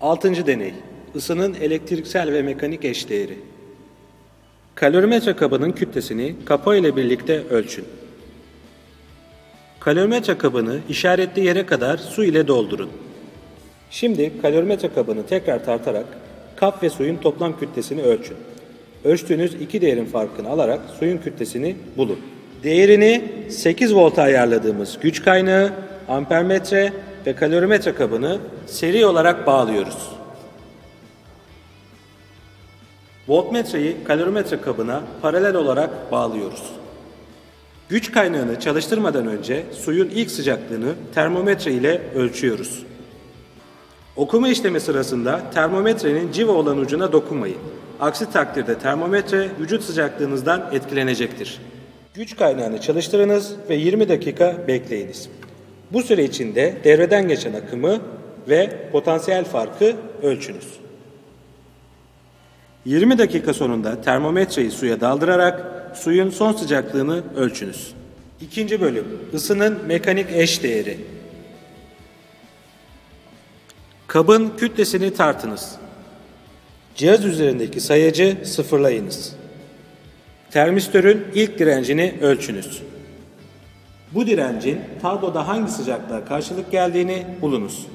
Altıncı deney. Isının elektriksel ve mekanik eşdeğeri. Kalorimetre kabının kütlesini kapa ile birlikte ölçün. Kalorimetre kabını işaretli yere kadar su ile doldurun. Şimdi kalorimetre kabını tekrar tartarak kap ve suyun toplam kütlesini ölçün. Ölçtüğünüz iki değerin farkını alarak suyun kütlesini bulun. Değerini 8 volta ayarladığımız güç kaynağı, ampermetre ve kalorimetre kabını seri olarak bağlıyoruz. Voltmetreyi kalorimetre kabına paralel olarak bağlıyoruz. Güç kaynağını çalıştırmadan önce suyun ilk sıcaklığını termometre ile ölçüyoruz. Okuma işlemi sırasında termometrenin civa olan ucuna dokunmayın. Aksi takdirde termometre vücut sıcaklığınızdan etkilenecektir. Güç kaynağını çalıştırınız ve 20 dakika bekleyiniz. Bu süre içinde devreden geçen akımı ve potansiyel farkı ölçünüz. 20 dakika sonunda termometreyi suya daldırarak suyun son sıcaklığını ölçünüz. İkinci bölüm ısının mekanik eş değeri. Kabın kütlesini tartınız. Cihaz üzerindeki sayacı sıfırlayınız. Termistörün ilk direncini ölçünüz. Bu direncin tabloda hangi sıcaklığa karşılık geldiğini bulunuz.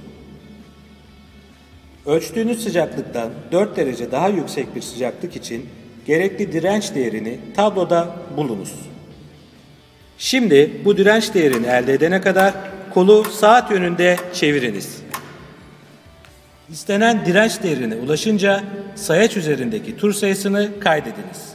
Ölçtüğünüz sıcaklıktan 4 derece daha yüksek bir sıcaklık için gerekli direnç değerini tabloda bulunuz. Şimdi bu direnç değerini elde edene kadar kolu saat yönünde çeviriniz. İstenen direnç değerine ulaşınca sayaç üzerindeki tur sayısını kaydediniz.